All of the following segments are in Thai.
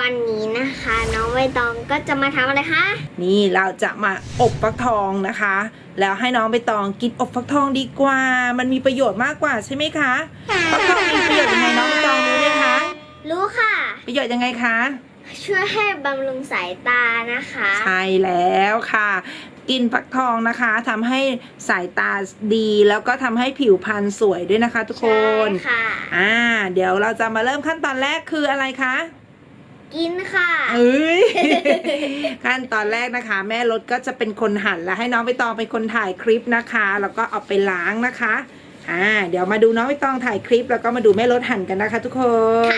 วเย้วันนี้นะคะ น้องใบตองก็จะมาทำอะไรคะ นี่เราจะมาอบฟักทองนะคะ แล้วให้น้องใบตองกินอบฟักทองดีกว่า มันมีประโยชน์มากกว่าใช่ไหมคะฟักทองมีประโยชน์ยังไงน้องใบตองรู้ไหมคะ รู้ค่ะ ประโยชน์ยังไงคะ ช่วยให้บำรุงสายตานะคะ ใช่แล้วค่ะ กินฟักทองนะคะทำให้สายตาดีแล้วก็ทำให้ผิวพรรณสวยด้วยนะคะ ทุกคนใช่ค่ะ อ่า เดี๋ยวเราจะมาเริ่มขั้นตอนแรกคืออะไรคะ กินค่ะเอ้ยขั้นตอนแรกนะคะ แม่รถก็จะเป็นคนหั่นแล้วให้น้องใบตองเป็นคนถ่ายคลิปนะคะ แล้วก็เอาไปล้างนะคะอ่าเดี๋ยวมาดูน้องใบตองถ่ายคลิป แล้วก็มาดูแม่รถหั่นกันนะคะ ทุกคน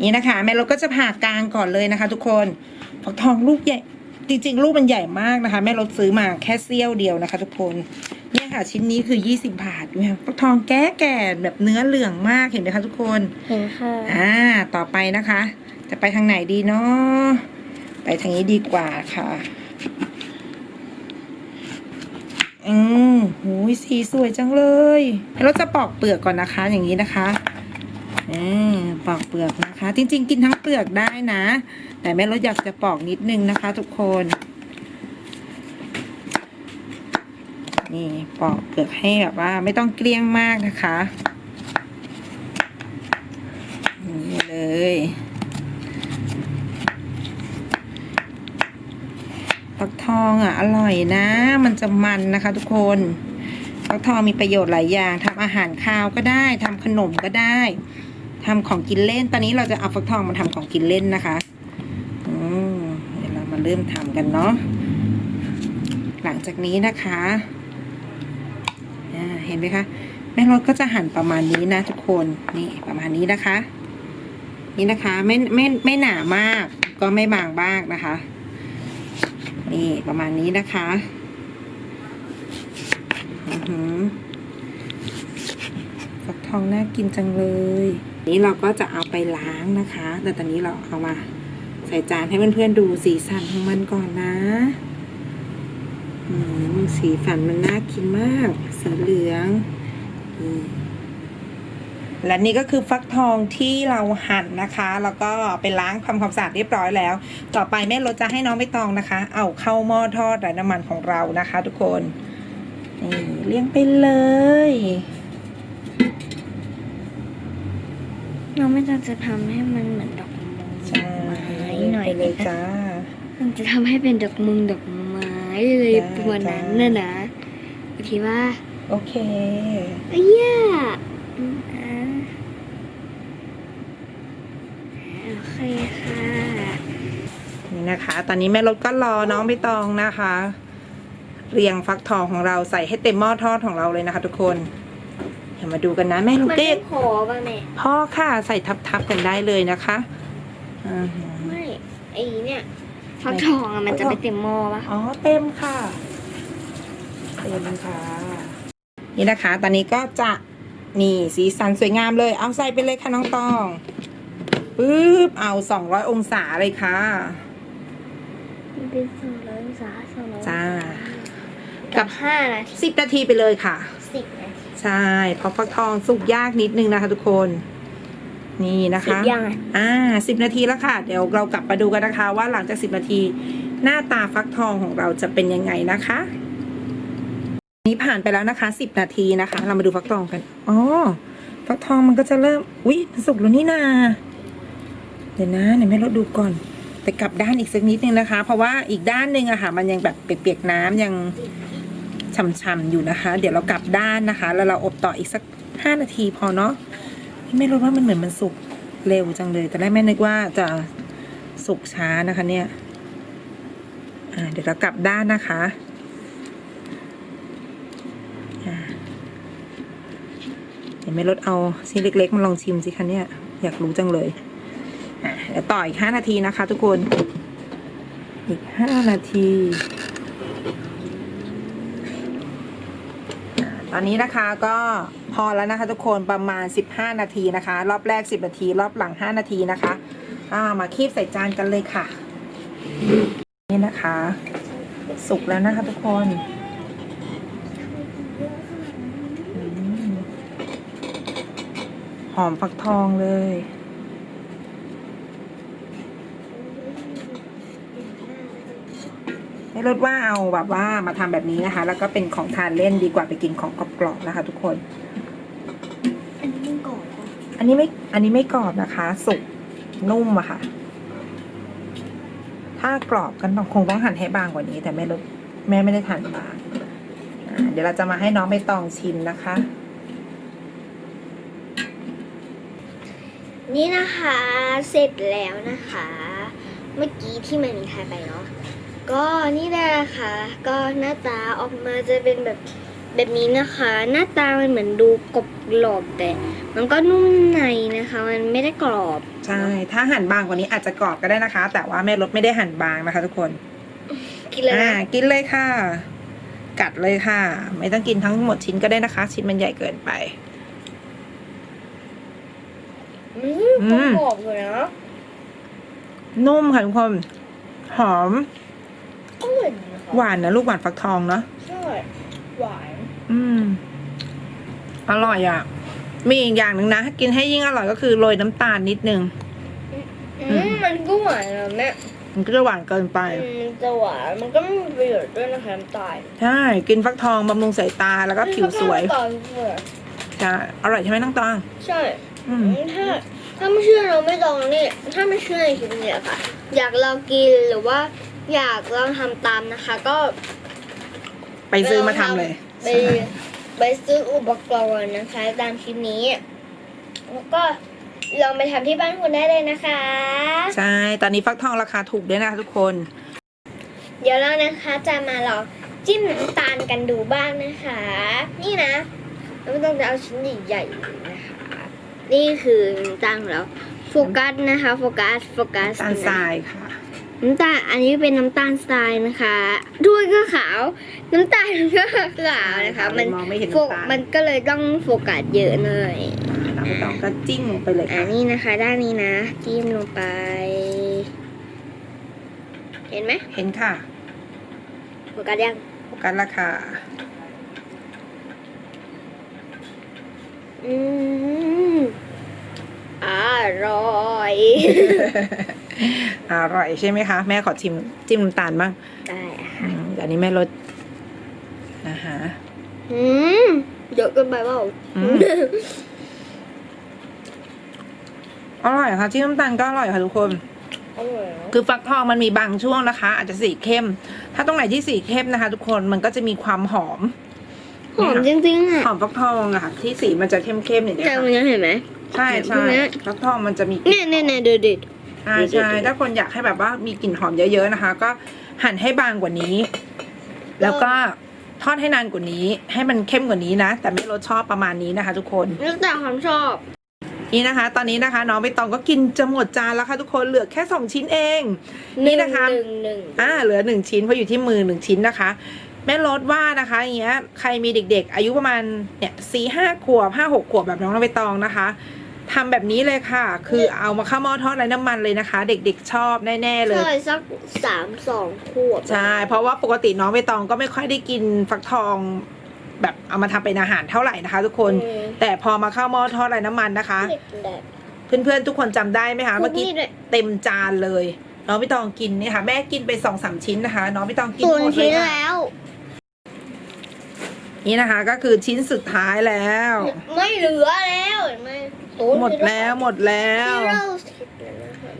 นี่นะคะ แม่รถก็จะผ่ากลางก่อนเลยนะคะ ทุกคนฟักทองลูกใหญ่จริงๆลูกมันใหญ่มากนะคะ แม่รถซื้อมาแค่เสี้ยวเดียวนะคะ ทุกคน เนี่ยค่ะ ชิ้นนี้คือ20บาทดูค่ะฟักทองแก่แก่ๆแบบเนื้อเหลืองมากเห็นไหมคะทุกคนเห็นค่ะอ่าต่อไปนะคะ จะไปทางไหนดีเนาะไปทางนี้ดีกว่าค่ะอืมหูยสีสวยจังเลยเราจะปอกเปลือกก่อนนะคะ อย่างนี้นะคะอืมปอกเปลือกนะคะ จริง ๆ กินทั้งเปลือกได้นะ แต่แม่รถอยากจะปอกนิดนึงนะคะ ทุกคน นี่ปอกเปลือกให้แบบว่าไม่ต้องเกลี้ยงมากนะคะนี่เลยฟักทองอะอร่อยนะ มันจะมันนะคะทุกคนฟักทองมีประโยชน์หลายอย่างทำอาหารข้าวก็ได้ทำขนมก็ได้ทำของกินเล่น ตอนนี้เราจะเอาฟักทองมาทำของกินเล่นนะคะอืมเดี๋ยวเรามาเริ่มทำกันเนาะหลังจากนี้นะคะ เห็นไหมคะ แม่รถก็จะหั่นประมาณนี้นะทุกคนนี่ประมาณนี้นะคะ นี่นะคะไม่ไม่ไม่หนามาก ก็ไม่บางบ้างนะคะ นี่ประมาณนี้นะคะอือหือฟักทองน่ากินจังเลย นี้เราก็จะเอาไปล้างนะคะ แต่ตอนนี้เราเอามาใส่จานให้เพื่อนๆดูสีสันของมันก่อนนะอืมสีสันมันน่ากินมาก สีเหลืองนี่และนี่ก็คือฟักทองที่เราหั่นนะคะ แล้วก็ไปล้างทำความสะอาดเรียบร้อยแล้ว ต่อไปแม่รถจะให้น้องไม่ตองนะคะ เอาเข้าหม้อทอดไร้น้ำมันของเรานะคะ ทุกคนนี่เลี้ยงไปเลย น้องไม่ต้องจะทำให้มันเหมือนดอกใช่ไม้เลี้ยงหน่อยไปเลยจ้ามันจะทำให้เป็นดอกมึงดอกไม้เลยได้ตัวนั้นจ้าน่ะนะโอเคว่า โอเคเอ้ยอะอืมอะโอเคค่ะนี่นะคะ ตอนนี้แม่รถก็รอน้องไม่ตองนะคะ เรียงฟักทองของเราใส่ให้เต็มหม้อทอดของเราเลยนะคะ ทุกคนเดี๋ยวมาดูกันนะแม่ลูมักนเด็ไม่กพอป่ะแม่พ่อค่ะใส่ทับๆกันได้เลยนะคะอ่าฮะไม่ไอ้เนี่ยฟักทองอะมันจะไม่เต็มหม้อป่ะอ๋อเต็มค่ะเต็มค่ะ นี่นะคะ ตอนนี้ก็จะนี่สีสันสวยงามเลย เอาใส่ไปเลยค่ะน้องตองปึ๊บเอาสองร้อยองศาเลยค่ะมันเป็นสองร้อยองศาสองร้อยจ้า กับห้านาทีสิบนาทีไปเลยค่ะสิบนาทีใช่เพราะฟักทองสุกยากนิดนึงนะคะทุกคนนี่นะสิบคะยังอะอ่าสิบนาทีแล้วค่ะ เดี๋ยวเรากลับมาดูกันนะคะ ว่าหลังจากสิบนาที หน้าตาฟักทองของเราจะเป็นยังไงนะคะ นี้ผ่านไปแล้วนะคะสิบนาทีนะคะ เรามาดูฟักทองกันอ๋อฟักทองมันก็จะเริ่มอุ้ยสุกแล้วนี่นาเดี๋ยวนะเดี๋ยวแม่เราดูก่อน แต่กลับด้านอีกสักนิดนึงนะคะ เพราะว่าอีกด้านหนึ่งอะค่ะ มันยังแบบเปียกๆน้ำยังช่ำๆอยู่นะคะ เดี๋ยวเรากลับด้านนะคะ แล้วเราอบต่ออีกสักห้านาทีพอเนาะไม่รู้ว่ามันเหมือนมันสุกเร็วจังเลย แต่แรกแม่นึกว่าจะสุกช้านะคะเนี่ยเดี๋ยวเรากลับด้านนะคะอ่าเดี๋ยวแม่รถเอาชิ้นเล็กๆมาลองชิมสิคะเนี่ย อยากรู้จังเลยเดี๋ยวต่ออีกห้านาทีนะคะ ทุกคน อีกห้านาที ตอนนี้นะคะก็พอแล้วนะคะ ทุกคนประมาณ 15 นาทีนะคะ รอบแรก 10 นาที รอบหลัง 5 นาทีนะคะามาคีบใส่จานกันเลยค่ะ นี่นะคะ สุกแล้วนะคะทุกคน อืมหอมฟักทองเลยไม่ลดว่าเอาแบบว่ามาทำแบบนี้นะคะ แล้วก็เป็นของทานเล่นดีกว่าไปกินของกรอบๆนะคะ ทุกคนอันนี้มันกรอบอะอันนี้ไม่อันนี้ไม่กรอบนะคะ สุกนุ่มอะค่ะ ถ้ากรอบกันต้องคงต้องหั่นให้บางกว่านี้ แต่แม่ลดแม่ไม่ได้หั่นบางอ่าเดี๋ยวเราจะมาให้น้องใบตองชิมนะคะ นี่นะคะเสร็จแล้วนะคะ เมื่อกี้ที่มันมีทายไปเนาะก็นี่แหละนะคะก็หน้าตาออกมาจะเป็นแบบแบบนี้นะคะ หน้าตามันเหมือนดูกรอบกรอบๆแต่ มันก็นุ่มในนะคะ มันไม่ได้กรอบใช่ ถ้าหั่นบางกว่านี้อาจจะกรอบก็ได้นะคะ แต่ว่าแม่รสไม่ได้หั่นบางนะคะ ทุกคนกินเลยอ่านะกินเลยค่ะ กัดเลยค่ะ ไม่ต้องกินทั้งหมดชิ้นก็ได้นะคะ ชิ้นมันใหญ่เกินไป อือืมมกรอบเลยนะนุ่มค่ะทุกคนหอมอร่อยนะคะหวานนะลูกหวานฟักทองเนาะใช่หวานอืม อร่อยอะ มีอีกอย่างหนึ่งนะกินให้ยิ่งอร่อยก็คือโรยน้ำตาลนิดนึง อืม มันก็หวานนะแม่มันก็จะหวานเกินไป อืมจะหวานมันก็ไม่มีประโยชน์ด้วยนะคะน้ำตาลใช่ กินฟักทองบำรุงสายตาแล้วก็ผิวสวย น้ำตาลสวยใช่อร่อยใช่ไหมน้องตอง ใช่ อืมถ้าถ้าไม่เชื่อเราไม่ลองนี่ถ้าไม่เชื่อในคลิปนี้ค่ะ อยากลองกินหรือว่า อยากลองทำตามนะคะ ก็ไปซื้อมาทำเลยไปไปซื้ออุปกรณ์นะคะ ตามคลิปนี้ แล้วก็ลองไปทำที่บ้านคุณได้เลยนะคะ ใช่ ตอนนี้ฟักทองราคาถูกด้วยนะคะทุกคน เดี๋ยวเรานะคะจะมาลองจิ้มน้ำตาลกันดูบ้างนะคะ นี่นะเราไม่ต้องจะเอาชิ้นใหญ่ๆนะคะ นี่คือน้ำตาลของเราโฟกัสนะคะโฟกัสโฟกัสตาลทรายค่ะ น้ำตาลอันนี้เป็นน้ำตาลทรายนะคะด้วยก็ขาว น้ำตาลก็ขาวนะคะ มันมองไม่เห็นโฟน้ำตาล มันก็เลยต้องโฟกัสเยอะหน่อยน้องตองก็จิ้มลงไปเลยอัค่ะนนี้นะคะ ด้านนี้นะจิ้มลงไป เห็นไหมเห็นค่ะโฟกัสยัง โฟกัสราคาอืมอร่ อยอร่อยใช่ไหมคะ แม่ขอชิมจิ้มน้ำตาลบ้างได้อะอืมเดี๋ยวนี้แม่ลดนะคะอืมเยอะเกินไปเปล่าอืมอร่อยค่ะจิ้มน้ำตาลก็อร่อยค่ะทุกคน อร่อยเนอะคือฟักทองมันมีบางช่วงนะคะ อาจจะสีเข้ม ถ้าตรงไหนที่สีเข้มนะคะ ทุกคนมันก็จะมีความหอมหอมจริงๆอะหอมฟักทองอะค่ะ ที่สีมันจะเข้มๆอย่างเงี้ยแต่ค่ะมันยังเห็นไหม ใช่ใช่เนี่ยฟักทองมันจะมีกลิ่เนี่ยเนี่ยเนี่ยดูดิใช่ใช่ถ้าคนอยากให้แบบว่ามีกลิ่นหอมเยอะๆนะคะ ก็หั่นให้บางกว่านี้ แล้วก็ทอดให้นานกว่านี้ ให้มันเข้มกว่านี้นะ แต่ไม่รสชอบประมาณนี้นะคะ ทุกคนแล้วแต่ความชอบ นี่นะคะ ตอนนี้นะคะ น้องใบตองก็กินจะหมดจานแล้วค่ะทุกคนเหลือแค่สองชิ้นเองนี่นะคะหนึ่งหนึ่งอ่าเหลือหนึ่งชิ้นเพราะอยู่ที่มือหนึ่งชิ้นนะคะแม่รสว่านะคะอย่างเงี้ยใครมีเด็กๆ อายุประมาณเนี่ยสี่ห้าขวบห้าหกขวบแบบน้องใบตองนะคะ ทำแบบนี้เลยค่ะ คือเอามาเข้าหม้อทอดไร้น้ำมันเลยนะคะ เด็กๆชอบแน่ ๆ เลย ใช่สักสามสองขวบใช่ เพราะว่าปกติน้องใบตองก็ไม่ค่อยได้กินฟักทอง แบบเอามาทำเป็นอาหารเท่าไหร่นะคะ ทุกคน อืมแต่พอมาเข้าหม้อทอดไร้น้ำมันนะคะเด็กแดกเพื่อนๆทุกคนจำได้ไหมคะเมื่อกี้นี่ด้วย เต็มจานเลย น้องใบตองกินเนี่ยค่ะ แม่กินไปสองสามชิ้นนะคะ น้องใบตองกินศูนหมย์ดเลชิ้ยนค่ะแล้ว นี่นะคะ ก็คือชิ้นสุดท้ายแล้ว ไม่เหลือแล้วเห็นไหมศูนย์ หมดแล้วหมดแล้วที่เราคิดแล้วนะคะ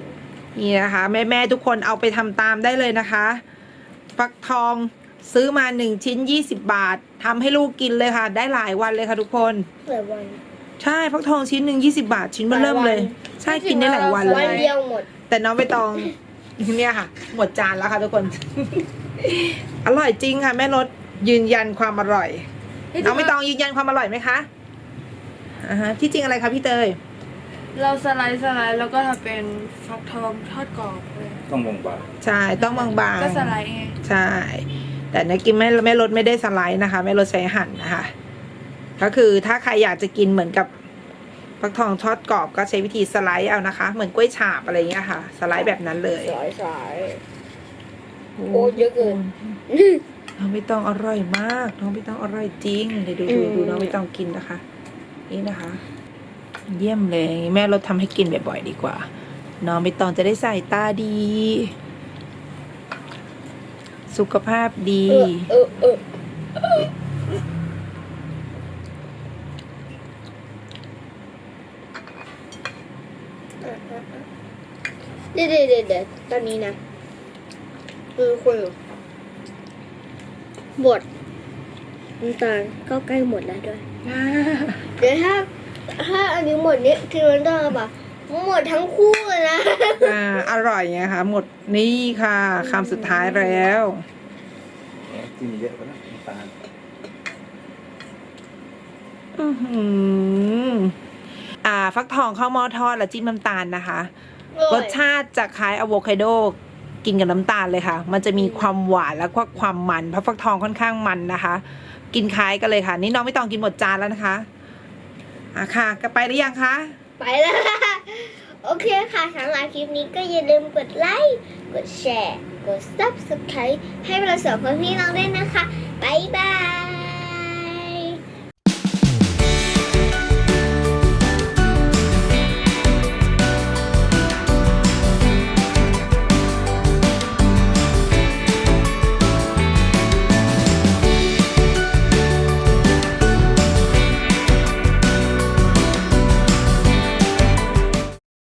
นี่นะคะแม่แม่ๆทุกคนเอาไปทำตามได้เลยนะคะ ฟักทองซื้อมาหนึ่งชิ้นยี่สิบบาททำให้ลูกกินเลยค่ะ ได้หลายวันเลยค่ะทุกคน หลายวัน ใช่ฟักทองชิ้นหนึ่งยี่สิบาทชิ้นเบอร์เริ่มเลย ใช่กินได้หลายวันเลวันยเดียวหมด แต่น้องใบตองเนี่ยค่ะ หมดจานแล้วค่ะทุกคน อร่อยจริงค่ะ แม่รสยืนยันความอร่อย น้องใบตองยืนยันความอร่อยไหมคะ อ่าฮะที่จริงอะไรคะพี่เตย เราสไลด์สไลด์แล้วก็ทำเป็นฟักทองทอดกรอบเลยต้องบงบางใช่ต้องบางๆ ก็สไลด์ไงใช่ แต่เนยกินไม่ไม่ลดไม่ได้สไลด์นะคะ ไม่ลดใช้หั่นนะคะ ก็คือถ้าใครอยากจะกินเหมือนกับฟักทองทอดกรอบก็ใช้วิธีสไลด์เอานะคะ เหมือนกล้วยฉาบอะไรอย่างเงี้ยค่ะ สไลด์แบบนั้นเลยสายสายโอ้เยอะเกินน้องไม่ต้องอร่อยมาก น้องไม่ต้องอร่อยจริงเดี๋ยวดูดูดูน้องไม่ต้องกินนะคะ นี่นะคะ เยี่ยมเลย แม่เราทำให้กินบ่อยๆดีกว่าน้องไม่ต้องจะได้ใส่ตาดี สุขภาพดีเออเออเดี๋ยวเดี๋ยวเดี๋ยวเดี๋ยวตอนนี้นะ คือคนบด น้ำตาลก็ใกล้หมดแล้วด้วยเดี๋ยวถ้าถ้าอันนี้หมดนี้คือมันต้องเอาแบบหมดทั้งคู่เลยนะอ่าอร่อยไงคะหมดนี่ค่ะคำสุดท้ายแล้วกินเยอะไปแล้วน้ำตาลอื้อหืออ่า ฟักทองข้าวหม้อทอดแล้วจิ้มน้ำตาลนะคะ รสชาติจะคล้ายอะโวคาโดกินกับน้ำตาลเลยค่ะ มันจะมีความหวานแล้วก็ความมัน เพราะฟักทองค่อนข้างมันนะคะ กินคล้ายกันเลยค่ะ นี่น้องไม่ต้องกินหมดจานแล้วนะคะอะค่ะก็ไปหรือยังคะ ไปแล้วค่ะโอเคค่ะสำหรับคลิปนี้ก็อย่าลืมกดไลค์ กดแชร์ กด subscribe ให้เราสองคนพี่น้องด้วยนะคะ บ๊ายบาย